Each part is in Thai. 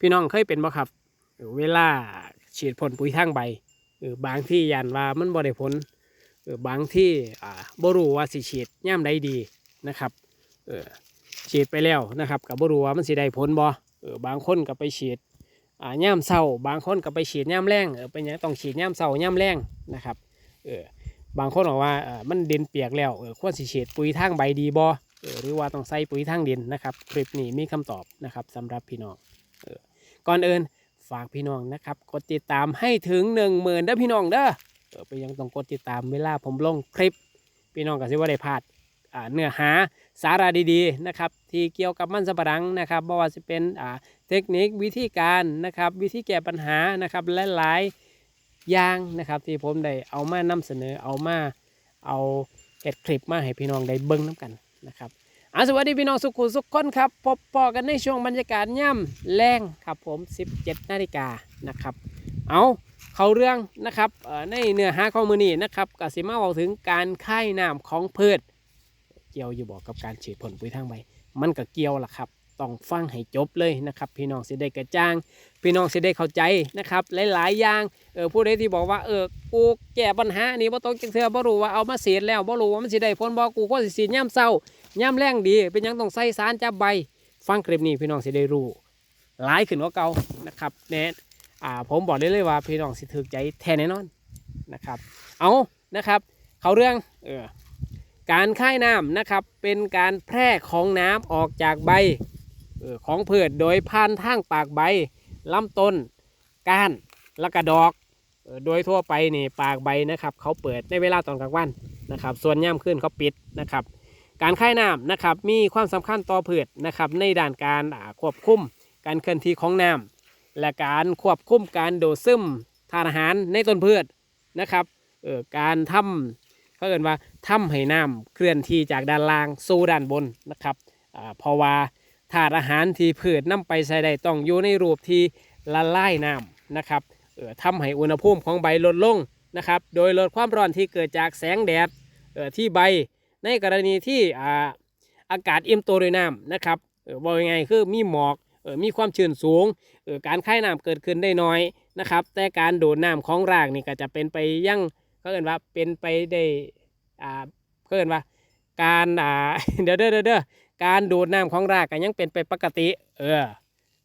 พี่น้องเคยเป็นบ่ครับ เวลาฉีดพ่นปุ๋ยทางใบบางที่ยันว่ามันบ่ได้ผลบางที่บ่รู้ว่าสิฉีดย่ามใดดีนะครับฉีดไปแล้วนะครับกับบ่รู้ว่ามันสิได้ผลบ่บางคนก็ไปฉีดย่ามเศร้า บางคนก็ไปฉีดย่ามแรงเป็นยังต้องฉีดย่ามเศร้าย่ามแรงนะครับบางคนบอกว่ามันดินเปียกแล้วควรสิฉีดปุ๋ยทางใบดีบ่หรือว่าต้องใส่ปุ๋ยทางดินนะครับคลิปนี้มีคำตอบนะครับสำหรับพี่น้อง ก่อนอื่นฝากพี่น้องนะครับ กดติดตามให้ถึง 1 0,000เด้อพี่น้องเด้อเออไปยังต้องกดติดตามเวลาผมลงคลิป พี่น้องก็สิว่าได้พลาดอ่าเนื้อหาสาระดีๆนะครับที่เกี่ยวกับมันสำปะหลังนะครับบ่ว่าจะเป็นอ่าเทคนิควิธีการนะครับวิธีแก้ปัญหานะครับและหลายอย่างนะครับที่ผมได้เอามานำเสนอเอามาเอาเก็ดคลิปมาให้พี่น้องได้เบิ้งน้ำกันนะครับ อาสวัสดีพี่น้องสุขุสุขคนครับพบปอกันในช่วงบรรยากาศย่ำแรงครับผม 17 นาฬิกานะครับ เอาเขาเรื่องนะครับในเนื้อหาข้อมือนี้นะครับกสิมาบอกถึงการค่ายน้ำของพืชเกี่ยวอยู่บอกกับการฉีดผลปุ๋ยทางใบ มันก็เกี่ยวล่ะครับต้องฟังให้จบเลยนะครับ พี่น้องสิได้กระจ่าง พี่น้องสิได้เข้าใจนะครับ หลาย ๆ อย่างเออผู้ใดที่บอกว่าเออกูแก้ปัญหานี้บ่ต้องจังเทือบ่รู้ว่าเอามาเสียแล้วบ่รู้ว่ามันสิได้ผลบ่กูก็สิสีดย่ำเศร้า ย่ำแรงดี เป็นยังต้องใส่สารจับใบ ฟังคลิปนี้พี่น้องสิได้รู้หลายขึ้นกว่าเก่านะครับแน่อ่าผมบอกได้เลยว่าพี่น้องสิถึกใจแท้แน่นอนนะครับ เอานะครับ เขาเรื่องเออการค่ายน้ำนะครับ เป็นการแพร่ของน้ำออกจากใบออของพืชโดยผ่านทางปากใบลำต้น ก้านและกระดอกโดยทั่วไปนี่ปากใบนะครับ เขาเปิดในเวลาตอนกลางวันนะครับ ส่วนย่ำขึ้นเขาปิดนะครับ การค่ายน้ำนะครับมีความสำคัญต่อพืชนะครับในด้านการควบคุมการเคลื่อนที่ของน้ำและการควบคุมการโดดซึมทานอาหารในต้นพืชนะครับเอ่อการทำเขาเอ่นว่าทำให้น้ำเคลื่อนที่จากด้านล่างสู่ด้านบนนะครับอ่าเพราะว่าธาตุอาหารที่พืชนำไปใส่ได้ต้องอยู่ในรูปที่ละลายน้ำนะครับเอ่อทำให้อุณหภูมิของใบลดลงนะครับ โดยลดความร้อนที่เกิดจากแสงแดดเอ่อที่ใบ ในกรณีที่อาอากาศอิ่มตัวด้วยน้ำนะครับบอกยังไงคือมีหมอกมีความชื้นสูง การคายน้ำเกิดขึ้นได้น้อยนะครับ แต่การโดดน้ำของรากนี่ก็จะเป็นไปยังเขาเอ่นว่าเป็นไปได้อ่าเขาเอ่นว่า การอ่าเดี๋ยวเด้อเด้อเด้อการโดดน้ำของรากก็ยังเป็นไปปกติ เออ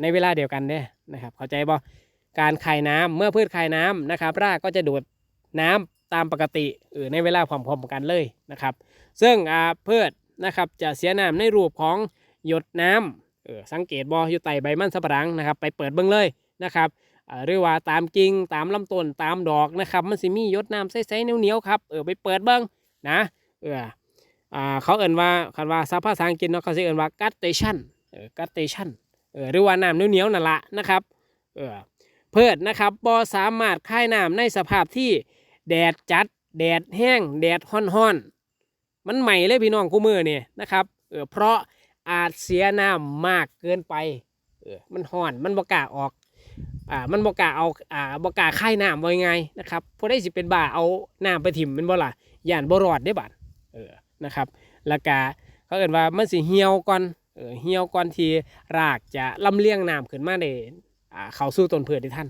ในเวลาเดียวกันเด้นะครับ เข้าใจบ่การคายน้ำเมื่อพืชคายน้ำนะครับ รากก็จะดูดน้ำตามปกติเออในเวลาพร้อมๆกันเลยนะครับ ซึ่งอ่าพืชนะครับจะเสียน้ำในรูปของหยดน้ำเออสังเกตบออยู่ใต้ใบมันสำปะหลังนะครับ ไปเปิดเบิ้งเลยนะครับอ่าหรือว่าตามกิ่งตามลำต้นตามดอกนะครับ มันสิมีหยดน้ำใสๆเหนียวๆครับเออไปเปิดเบิ้งนะเอออ่าเขาเอ่นว่าคันว่าซาภาษาอังกฤษเนาะเขาสิเอ่นว่า gustation เออ gustation เออหรือว่าน้ำเหนียวๆนั่นละนะครับเออพืชนะครับบอสามารถค่ายน้ำในสภาพที่แดดจัดแดดแห้งแดดห้อนๆ มันใหม่เลยพี่น้องคู่มือเนี่ยนะครับเออเพราะอาจเสียน้ำมากเกินไปเออมันห่อนมันบกาออกอ่ามันบกาเอาอ่าบกล้าค่ายน้ำไว้ไงนะครับพอได้สิเป็นบ่าเอาน้ำไปถิ่มเป็นบ่ล่ะย่านบ่รอดได้บัดเออนะครับแล้วก็เขาเอ่นว่ามันสิเหี่ยวก่อนเออเหี่ยวก่อนที่รากจะลำเลียงน้ำขึ้นมาได้อ่าเข้าสู่ต้นพืชได้ทัน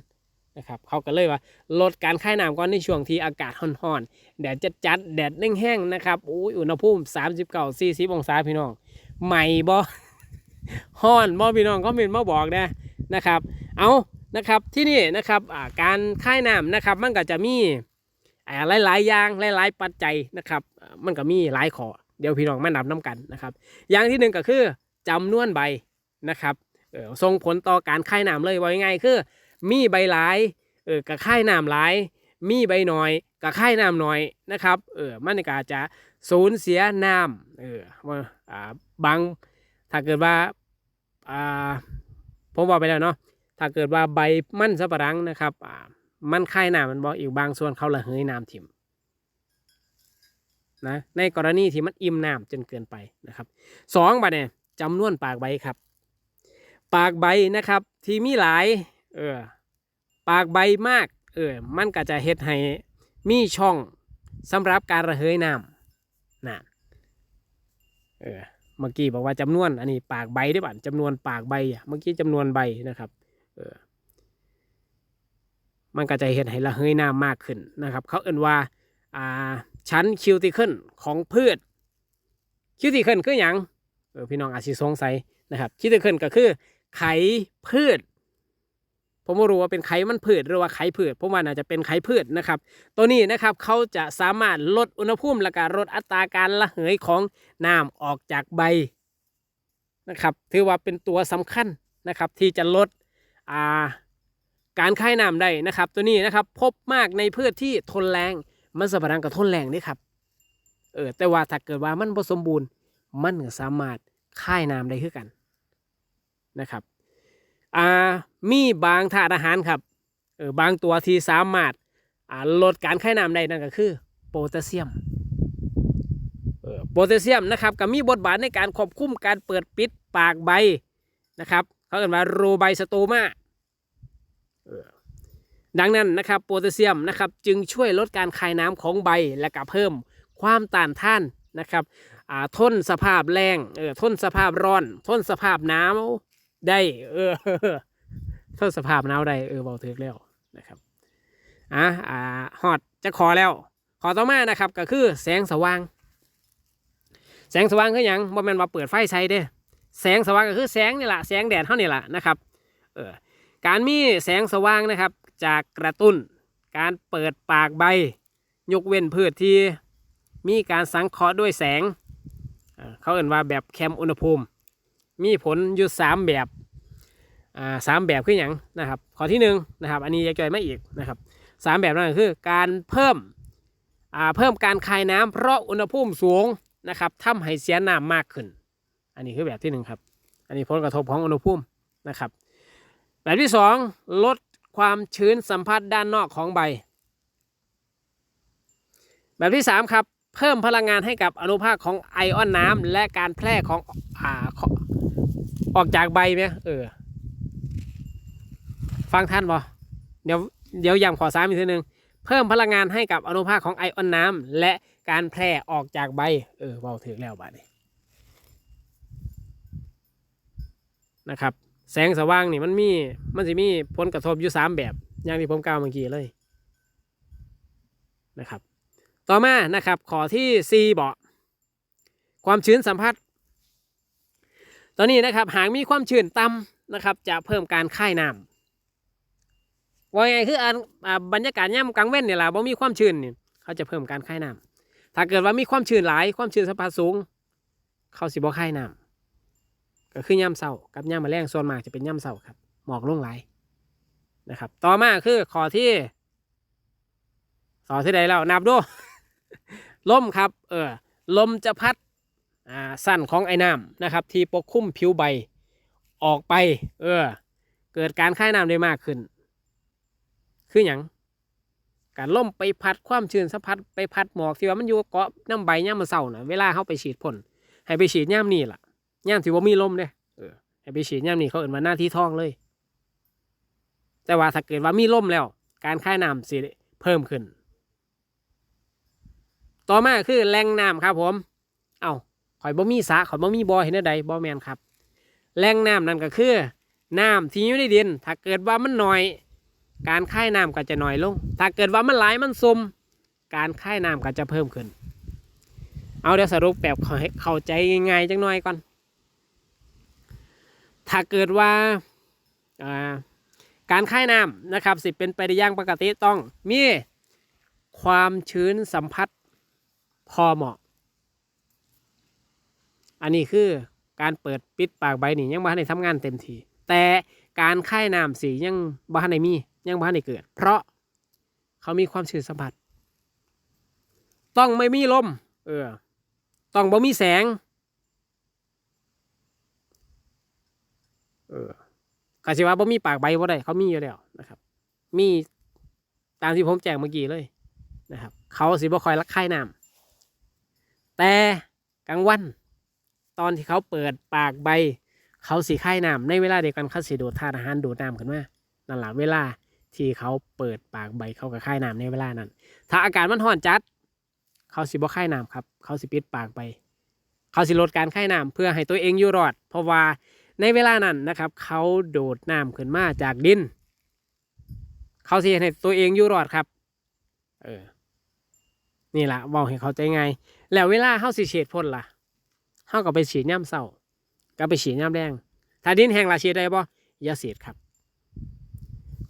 นะครับเขาก็เลยว่าลดการค่ายน้ำก่อนในช่วงที่อากาศร้อนๆแดดจัดจัดๆแดดแห้งๆนะครับอุ้ยอุณหภูมิ39 40องศาพี่น้องใหม่บ่ฮ้อนบ่พี่น้องก็มีมาบอกนะนะครับ เอานะครับที่นี่นะครับการค่ายน้ำนะครับมันก็จะมีอ่าหลายๆอย่างหลายๆปัจจัยนะครับ มันก็มีหลายขอเดี๋ยวพี่น้องมานับน้กันนะครับ อย่างที่หนึ่งก็คือจำนวนใบนะครับส่งผลต่อการค่ายน้ำเลยว่ายังไงคือ มีใบหลายเออกับค่ายน้ำหลาย มีใบน้อยกับค่ายน้ำน้อยนะครับเออมันก็อาจจะสูญเสียน้ำเออว่าอ่าบางถ้าเกิดว่าอ่าผมบอกไปแล้วเนาะถ้าเกิดว่าใบมันสับปะรังนะครับอ่ามันค่ายน้ำมันบอกอีกบางส่วนเขาละเหยน้ำถิ่มนะในกรณีที่มันอิ่มน้ำจนเกินไปนะครับสองบัดเนี่ยจำนวนปากใบครับ ปากใบนะครับที่มีหลาย เออ ปากใบมาก เออ มันก็จะเฮ็ดให้มีช่องสำหรับการระเหยน้ำนะเออ เมื่อกี้บอกว่าจำนวน อันนี้ปากใบได้ป่ะจำนวนปากใบอะเมื่อกี้จำนวนใบนะครับ เออ มันก็จะเห็นให้ระเหยน้ำมากขึ้นนะครับ เขาเอ่นว่า อ่า ชั้นคิวติเคิลของพืช คิวติเคิลคืออย่างเออพี่น้องอาจสิสงสัยนะครับ คิวติเคิลก็คือไขพืช ผมไม่รู้ว่าเป็นไขมันพืชหรือว่าไขพืชผมว่าน่าจะเป็นไขพืชนะครับ ตัวนี้นะครับเขาจะสามารถลดอุณหภูมิและการลดอัตราการระเหยของน้ำออกจากใบนะครับ ถือว่าเป็นตัวสำคัญนะครับ ที่จะลดาการคายน้ำได้นะครับ ตัวนี้นะครับพบมากในพืชที่ทนแรงมันสับปะรังกับทนแรงนี่ครับเออแต่ว่าถ้าเกิดว่ามันผสมบูรณ์มันก็สามารถคายน้ำได้คือกันนะครับ อ่ามีบางธาตุอาหารครับเออบางตัวที่สามารถอ่าลดการไข้น้ำได้นั่นก็คือโพแทสเซียมเออโพแทสเซียมนะครับก็มีบทบาทในการควบคุมการเปิดปิดปากใบนะครับเขาเรียกว่าโรไบสโตมาดังนั้นนะครับโพแทสเซียมนะครับจึงช่วยลดการคายน้ำของใบและก็เพิ่มความต้านทานนะครับทนสภาพแรงเออทนสภาพร้อน ทนสภาพหนาว ได้ เออทดสภาพหนาวได้เออเบาถึกแล้วนะครับอะอ่าฮอดจะขอแล้ว ขอต่อมานะครับ ก็คือแสงสว่าง แสงสว่างคือหยังบ่แม่นว่าเปิดไฟใช้เด้แสงสว่างก็คือแสงนี่แหละแสงแดดเท่านี่แหละนะครับเออการมีแสงสว่างนะครับ จากกระตุ้น การเปิดปากใบ ยกเว้นพืชที่มีการสังเคราะห์ด้วยแสงเออเขาเอ่นว่าแบบแคมอุณหภูมิ มีผลอยู่สามแบบอ่าสามแบบคืออย่างนะครับ ข้อที่หนึ่งนะครับ อันนี้จะจ่อยมาอีกนะครับสามแบบนั่นก็คือการเพิ่มอ่าเพิ่มการคายน้ำเพราะอุณหภูมิสูงนะครับทำให้เสียน้ำมากขึ้น อันนี้คือแบบที่หนึ่งครับ อันนี้ผลกระทบของอุณหภูมินะครับ แบบที่สองลดความชื้นสัมผัสด้านนอกของใบ แบบที่สามครับเพิ่มพลังงานให้กับอนุภาคของไอออนน้ำและการแพร่ของอ่า ออกจากใบไหมเออ ฟังท่านบอเดี๋ยวเดี๋ยวย้ำขอสามอีกทีหนึ่งเพิ่มพลังงานให้กับอนุภาคของไอออนน้ำและการแพร่ออกจากใบ เออเบาถึงแล้วบาดนี้นะครับ แสงสว่างนี่มันมี มันจะมีผลกระทบอยู่สามแบบ อย่างที่ผมกล่าวเมื่อกี้เลยนะครับ ต่อมานะครับ ขอที่4บอกความชื้นสัมผัส ตอนนี้นะครับหากมีความชื้นต่ำนะครับ จะเพิ่มการค่ายน้ำว่าไงคืออันบรรยากาศย่ำกลางเว้นเนี่ยแหละบ่มีความชื้นเนี่ยเขาจะเพิ่มการค่ายน้ำถ้าเกิดว่ามีความชื้นหลายความชื้นสัมผัสสูง เขาสิบ่ค่ายน้ำก็คือย่ำเศร้ากับย่ำมะแรงส่วนมากจะเป็นย่ำเศร้าครับหมอกลุ่งหลายนะครับ ต่อมาคือขอที่ขอที่ใดแล้วนับดูลมครับ เออลมจะพัด สั้นของไอ้น้ำนะครับ ที่ปกคลุมผิวใบออกไป เออ เกิดการคายน้ำได้มากขึ้น คืออย่างการล่มไปพัดความชื้นสัมผัสไปพัดหมอกที่ว่ามันอยู่เกาะน้ำใบย่ามมันเศร้าน่ะเวลาเขาไปฉีดพ่นให้ไปฉีดย่ามนี่ล่ะย่ามที่ว่ามีลมเด้เออให้ไปฉีดย่ามนี่เขาเอื่นว่าหน้าที่ท้องเลย แต่ว่าถ้าเกิดว่ามีลมแล้ว การคายน้ำสิเพิ่มขึ้น ต่อมาคือแหล่งน้ำครับผม ข่อยบ่มีสระข่อยบ่มีบ่อเห็นได้ใดบ่แมนครับแหล่งน้ำนั่นก็คือน้ำที่อยู่ในดิน ถ้าเกิดว่ามันหน้อย การค่ายน้ำก็จะหน้อยลง ถ้าเกิดว่ามันหลายมันซุมการค่ายน้ำก็จะเพิ่มขึ้น เอาเดี๋ยวสรุปแบบขอให้เข้าใจง่ายๆจังหน่อยก่อน ถ้าเกิดว่าการค่ายน้ำนะครับสิเป็นไปได้ย่างปกติต้องมีความชื้นสัมผัสพอเหมาะ อันนี้คือการเปิดปิดปากใบนี่ยังบ้านในทำงานเต็มทีแต่การค่ายน้ำสียังบ้านในมียังบ้านในเกิด เพราะเขามีความชื้นสัมผัส ต้องไม่มีลม เออ ต้องบ่มีแสง เออกาสิว่าบ่มีปากใบบ่ได้เขามีอยู่แล้วนะครับ มีตามที่ผมแจ้งเมื่อกี้เลยนะครับ เขาสิบ่คอยรักค่ายน้ำแต่กลางวัน ตอนที่เขาเปิดปากใบ เขาสีค่น้ำในเวลาเดียวกันเขาสีดูดธาตุอาหารโดดน้ำขึ้นมานั่นแหละเวลาที่เขาเปิดปากใบเขาก็ค่ายน้ำในเวลานั้น ถ้าอากาศมันร้อนจัด เขาสิบ่ค่น้ำครับ เขาสิปิดปากใบ เขาสิลดการค่น้ำเพื่อให้ตัวเองอยู่รอด เพราะว่าในเวลานั้นนะครับ เขาโดดน้ำขึ้นมาจากดิน เขาสิเฮ็ดให้ตัวเองอยู่รอดครับ เออนี่ล่ะเว้าให้เขาใจไง แล้วเวลาเฮาสิฉีดพ่นล่ะ เฮาก็ไปฉีดย่ำเศร้าก็ไปฉีดย่ำแดงถ้าดินแห้งละฉีดได้บ่อย่าฉีดครับ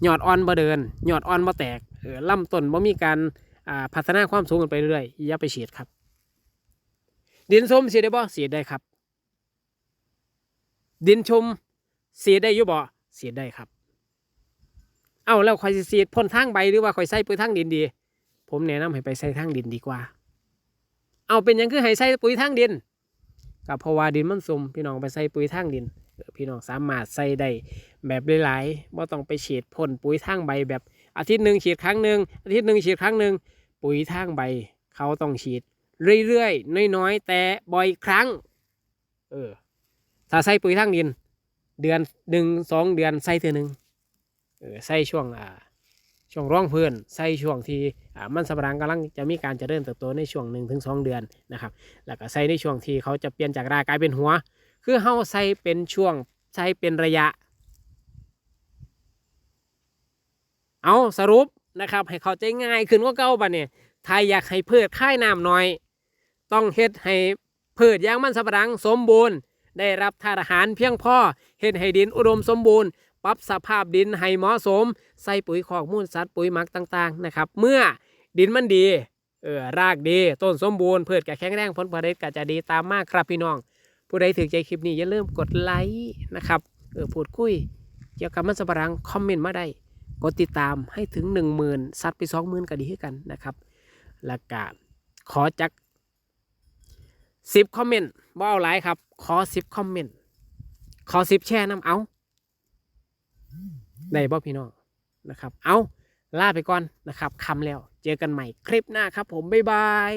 หยอดอ่อนบ่เดินหยอดอ่อนบ่แตกเออลำต้นบ่มีการอ่าพัฒนาความสูงกันไปเรื่อยอย่าไปฉีดครับ ดินส้มฉีดได้บ่ฉีดได้ครับ ดินชุมฉีดได้อยู่บ่ฉีดได้ครับ เอ้าแล้วคอยสิฉีดพ่นทางใบหรือว่าคอยใส่ปุ๋ยทางดินดี ผมแนะนำให้ไปใส่ทางดินดีกว่า เอาเป็นยังคือให้ใส่ปุ๋ยทางดิน ก็เพราะว่าดินมันซุ่มพี่น้องไปใส่ปุ๋ยทางดินพี่น้องสามารถใส่ได้แบบหลายๆไม่ต้องไปฉีดพ่นปุ๋ยทางใบแบบอาทิตย์หนึ่งฉีดครั้งหนึ่งอาทิตย์หนึ่งฉีดครั้งหนึ่งปุ๋ยทางใบ เขาต้องฉีด เรื่อยๆน้อยๆแต่บ่อยครั้ง เออถ้าใส่ปุ๋ยทางดิน เดือนหนึ่งสองเดือนใส่เท่อหนึ่งเออใส่ช่วงอ่า ช่วงร่องเพื่อนใส่ช่วงที่มันสำปะหลังกำลังจะมีการเจริญเติบโตในช่วงหนึ่งถึงสองเดือนนะครับแล้วก็ใส่ในช่วงที่เขาจะเปลี่ยนจากรากกลายเป็นหัว คือเฮาใส่เป็นช่วงใส่เป็นระยะ เอาสรุปนะครับให้เข้าใจง่ายขึ้นกว่าเก่าบัดเนี่ยถ้าอยากให้พืชค่ายน้ำน้อย ต้องเฮ็ดให้พืชยางมันสำปะหลังสมบูรณ์ ได้รับธาตุอาหารเพียงพอเฮ็ดให้ดินอุดมสมบูรณ์ ปรับสภาพดินให้เหมาะสม ใส่ปุ๋ยคอกมูลสัตว์ปุ๋ยหมักต่างๆนะครับเมื่อดินมันดีเออรากดีต้นสมบูรณ์พืชก็แข็งแรงผลผลิตก็จะดีตามมากครับพี่น้อง ผู้ใดถือใจคลิปนี้อย่าลืมกดไลค์นะครับเออพูดคุยเกี่ยวกับมันสำปะหลังคอมเมนต์มาได้กดติดตามให้ถึง 1 0,000ซัดไป20,000ก็ดีขึ้กันนะครับแล้วก็ขอจัก10 คอมเมนต์บ่เอาหลายครับ ขอ 10 คอมเมนต์ขอ 10 แช่น้ำเอา ได้บ่พี่น้องนะครับ เอาลาไปก่อนนะครับคำแล้ว เจอกันใหม่คลิปหน้าครับผม บ๊ายบาย